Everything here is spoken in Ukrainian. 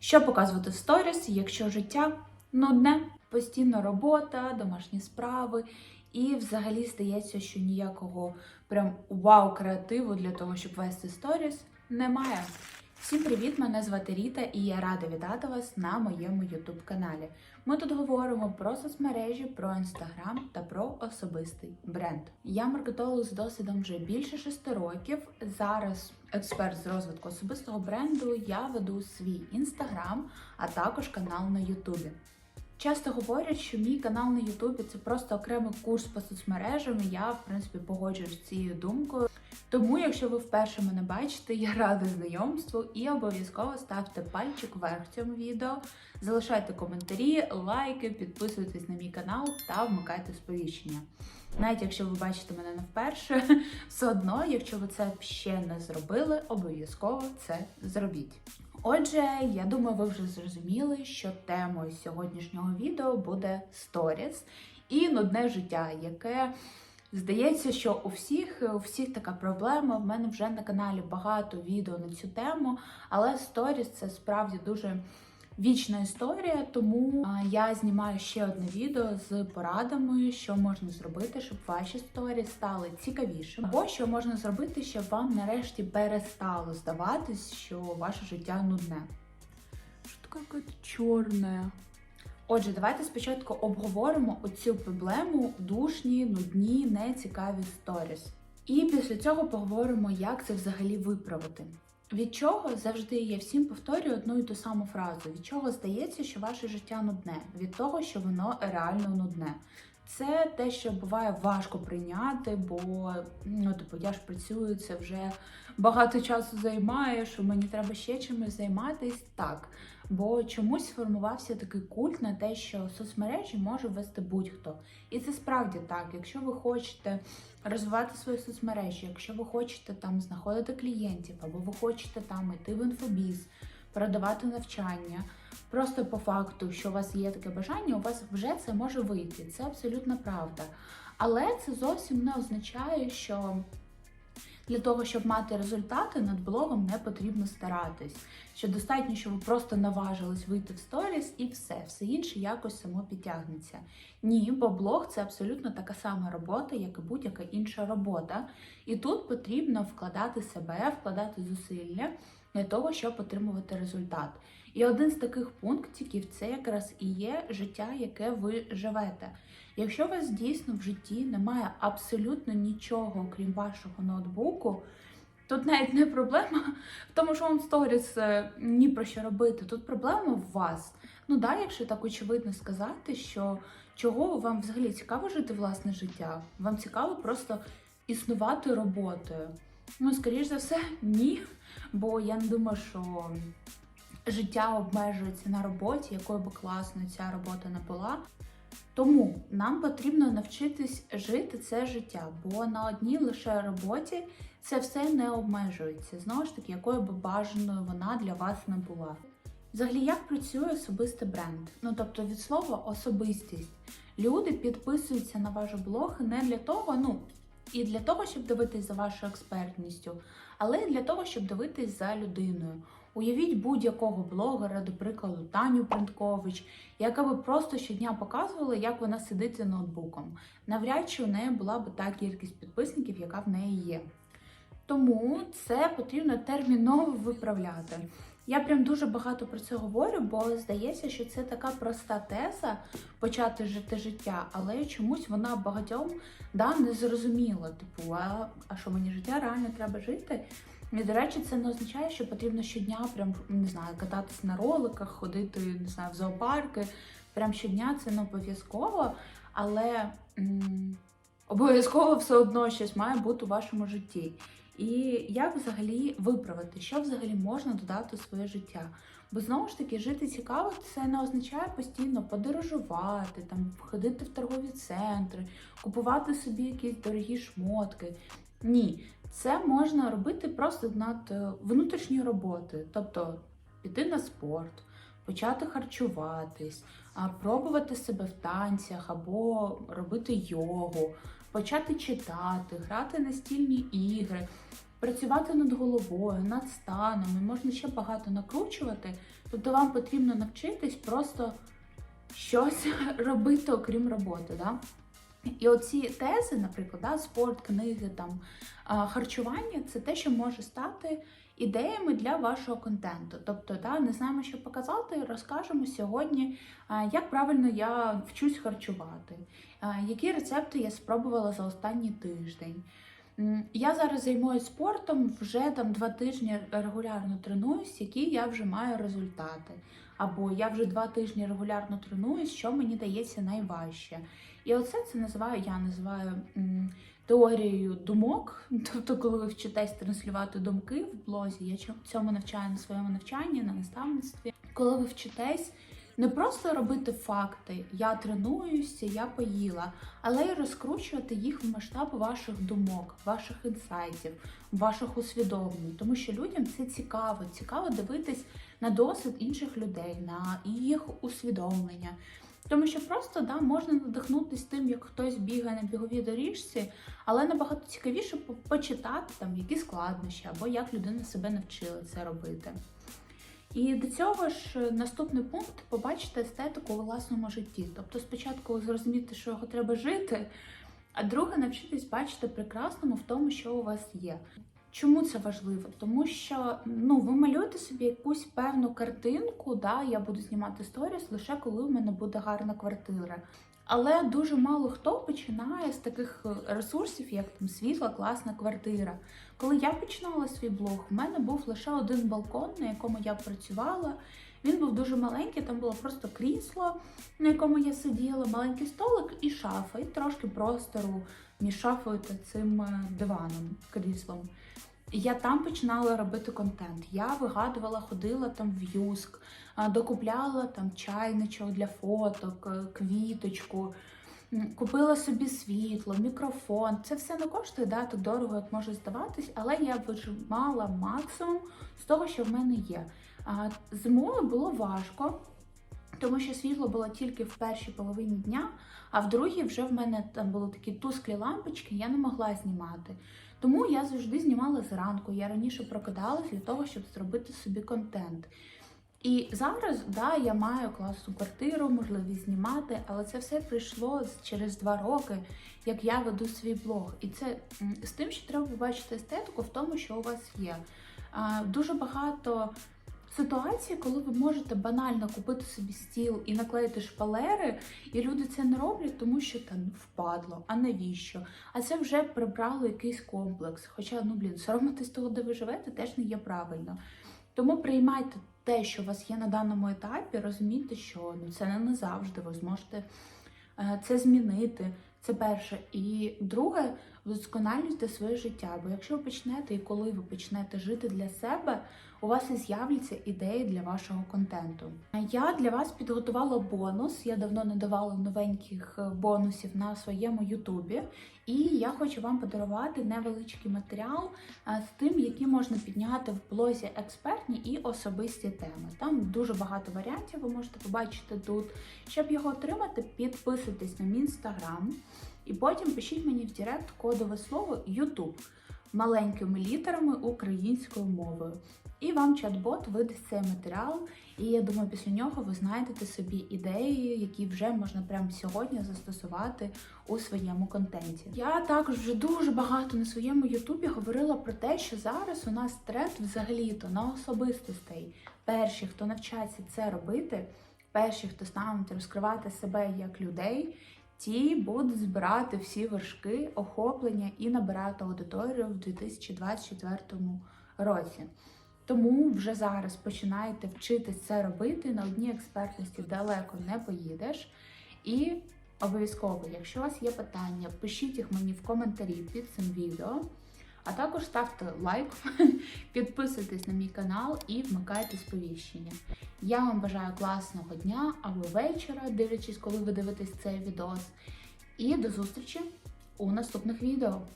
Що показувати в сторіс, якщо життя нудне, постійно робота, домашні справи, і взагалі здається, що ніякого прям вау креативу для того, щоб вести сторіс, немає. Всім привіт! Мене звати Ріта, і я рада вітати вас на моєму youtube каналі. Ми тут говоримо про соцмережі, про інстаграм та про особистий бренд. Я маркетолог з досвідом вже більше шести років. Зараз експерт з розвитку особистого бренду. Я веду свій інстаграм, а також канал на Ютубі. Часто говорять, що мій канал на Ютубі це просто окремий курс по соцмережам. і Я, в принципі, погоджуюсь з цією думкою. Тому, якщо ви вперше мене бачите, я рада знайомству і обов'язково ставте пальчик вверх цьому відео, залишайте коментарі, лайки, підписуйтесь на мій канал та вмикайте сповіщення. Навіть якщо ви бачите мене не вперше, все одно, якщо ви це ще не зробили, обов'язково це зробіть. Отже, я думаю, ви вже зрозуміли, що темою сьогоднішнього відео буде сторіс і нудне життя, яке здається, що у всіх у всіх така проблема. В мене вже на каналі багато відео на цю тему, але сторіс це справді дуже вічна історія. Тому я знімаю ще одне відео з порадами, що можна зробити, щоб ваші сторіс стали цікавішими, або що можна зробити, щоб вам нарешті перестало здаватись, що ваше життя нудне. Що таке чорне? Отже, давайте спочатку обговоримо оцю проблему душні, нудні, нецікаві сторіс. І після цього поговоримо, як це взагалі виправити. Від чого завжди я всім повторюю одну і ту саму фразу: від чого здається, що ваше життя нудне? Від того, що воно реально нудне. Це те, що буває важко прийняти, бо ну, типу, я ж працюю, це вже багато часу займає, що мені треба ще чимось займатись. Так. Бо чомусь сформувався такий культ на те, що соцмережі може вести будь-хто. І це справді так. Якщо ви хочете розвивати свої соцмережі, якщо ви хочете там знаходити клієнтів, або ви хочете там йти в інфобіз, продавати навчання. Просто по факту, що у вас є таке бажання, у вас вже це може вийти. Це абсолютно правда. Але це зовсім не означає, що для того, щоб мати результати, над блогом не потрібно старатись. Що достатньо, що ви просто наважились вийти в сторіс і все, все інше якось само підтягнеться. Ні, бо блог це абсолютно така сама робота, як і будь-яка інша робота. І тут потрібно вкладати себе, вкладати зусилля для того, щоб отримувати результат. І один з таких пунктів це якраз і є життя, яке ви живете. Якщо у вас дійсно в житті немає абсолютно нічого, окрім вашого ноутбуку, тут навіть не проблема в тому, що вам сторіс е, ні про що робити. Тут проблема в вас. Ну да, якщо так очевидно сказати, що чого вам взагалі цікаво жити власне життя? Вам цікаво просто існувати роботою. Ну, скоріш за все, ні. Бо я не думаю, що життя обмежується на роботі, якою би класно ця робота не була. Тому нам потрібно навчитись жити це життя, бо на одній лише роботі це все не обмежується. Знову ж таки, якою би бажаною вона для вас не була. Взагалі, як працює особистий бренд? Ну тобто від слова особистість. Люди підписуються на ваш блог не для того, ну і для того, щоб дивитись за вашою експертністю, але й для того, щоб дивитись за людиною. Уявіть будь-якого блогера, до прикладу, Таню Принткович, яка би просто щодня показувала, як вона сидить за ноутбуком. Навряд чи у неї була б та кількість підписників, яка в неї є. Тому це потрібно терміново виправляти. Я прям дуже багато про це говорю, бо здається, що це така проста теза почати жити життя, але чомусь вона багатьом да, не зрозуміла. Типу, а, а що мені життя реально треба жити? І, до речі, це не означає, що потрібно щодня прям не знаю, кататися на роликах, ходити не знаю, в зоопарки. Прям щодня це не обов'язково, але обов'язково все одно щось має бути у вашому житті. І як взагалі виправити, що взагалі можна додати у своє життя? Бо знову ж таки, жити цікаво, це не означає постійно подорожувати, там ходити в торгові центри, купувати собі якісь дорогі шмотки. Ні, це можна робити просто над е, внутрішньою роботою, тобто піти на спорт, почати харчуватись, пробувати себе в танцях або робити йогу, почати читати, грати настільні ігри. працювати над головою, над станом, і можна ще багато накручувати. Тобто вам потрібно навчитись просто щось робити, окрім роботи. Да? І оці тези, наприклад, да, спорт, книги, там, харчування це те, що може стати ідеями для вашого контенту. Тобто, да, не знаємо, що показати, розкажемо сьогодні, як правильно я вчусь харчувати, які рецепти я спробувала за останній тиждень. Я зараз займаюся спортом, вже там два тижні регулярно тренуюсь, які я вже маю результати. Або я вже два тижні регулярно тренуюсь, що мені дається найважче. І оце це називаю, я називаю теорією думок. Тобто, коли ви вчитесь транслювати думки в блозі, я цьому навчаю на своєму навчанні, на наставництві. Коли ви вчитесь не просто робити факти, я тренуюся, я поїла, але й розкручувати їх в масштаб ваших думок, ваших інсайтів, ваших усвідомлень. Тому що людям це цікаво, цікаво дивитись на досвід інших людей, на їх усвідомлення. Тому що просто да, можна надихнутися тим, як хтось бігає на біговій доріжці, але набагато цікавіше почитати там які складнощі або як людина себе навчила це робити. І до цього ж е, наступний пункт побачити естетику у власному житті. Тобто спочатку зрозуміти, що його треба жити, а друге навчитись бачити прекрасному в тому, що у вас є. Чому це важливо? Тому що ну, ви малюєте собі якусь певну картинку, да, я буду знімати сторіс лише коли в мене буде гарна квартира. Але дуже мало хто починає з таких е, ресурсів, як там світла, класна квартира. Коли я починала свій блог, в мене був лише один балкон, на якому я працювала. Він був дуже маленький, там було просто крісло, на якому я сиділа, маленький столик і шафа, і трошки простору між шафою та цим е, диваном, кріслом. І Я там починала робити контент. Я вигадувала, ходила там в юск, докупляла там чайничок для фоток, е, квіточку, купила собі світло, мікрофон. Це все не коштує, да, так дорого, як може здаватись, але я вижимала максимум з того, що в мене є. Зимою було важко. Тому що світло було тільки в першій половині дня, а в другій вже в мене там були такі тусклі лампочки, я не могла знімати. Тому я завжди знімала зранку. Я раніше прокидалась для того, щоб зробити собі контент. І зараз, да, я маю класну квартиру, можливість знімати, але це все прийшло через два роки, як я веду свій блог. І це з тим, що треба побачити естетику в тому, що у вас є. Дуже багато ситуацій, коли ви можете банально купити собі стіл і наклеїти шпалери, і люди це не роблять, тому що там впадло. А навіщо? А це вже прибрало якийсь комплекс. Хоча, ну блін, соромитись того, де ви живете, теж не є правильно. Тому приймайте те, що у вас є на даному етапі, розумійте, що ну це не назавжди. Ви зможете е, це змінити. Це перше. І друге, вдосконалюйте своє життя. Бо якщо ви почнете і коли ви почнете жити для себе, у вас і з'являться ідеї для вашого контенту. Я для вас підготувала бонус. Я давно не давала новеньких е, бонусів на своєму Ютубі. І я хочу вам подарувати невеличкий матеріал з тим, які можна підняти в блозі експертні і особисті теми. Там дуже багато варіантів ви можете побачити тут. Щоб його отримати, підписуйтесь на мій інстаграм і потім пишіть мені в Директ кодове слово YouTube маленькими літерами українською мовою. І вам чат-бот видасть цей матеріал. І я думаю, після нього ви знайдете собі ідеї, які вже можна прямо сьогодні застосувати у своєму контенті. Я також вже дуже багато на своєму Ютубі говорила про те, що зараз у нас тренд взагалі-то на особистостей. Перші, хто навчаться це робити, перші, хто стануть розкривати себе як людей, ті будуть збирати всі вершки, охоплення і набирати аудиторію в 2024 році. Тому вже зараз починайте вчитись це робити. На одній експертності далеко не поїдеш. І обов'язково, якщо у вас є питання, пишіть їх мені в коментарі під цим відео. А також ставте лайк, підписуйтесь на мій канал і вмикайте сповіщення. Я вам бажаю класного дня або вечора, дивлячись, коли ви дивитесь цей відос. І до зустрічі у наступних відео.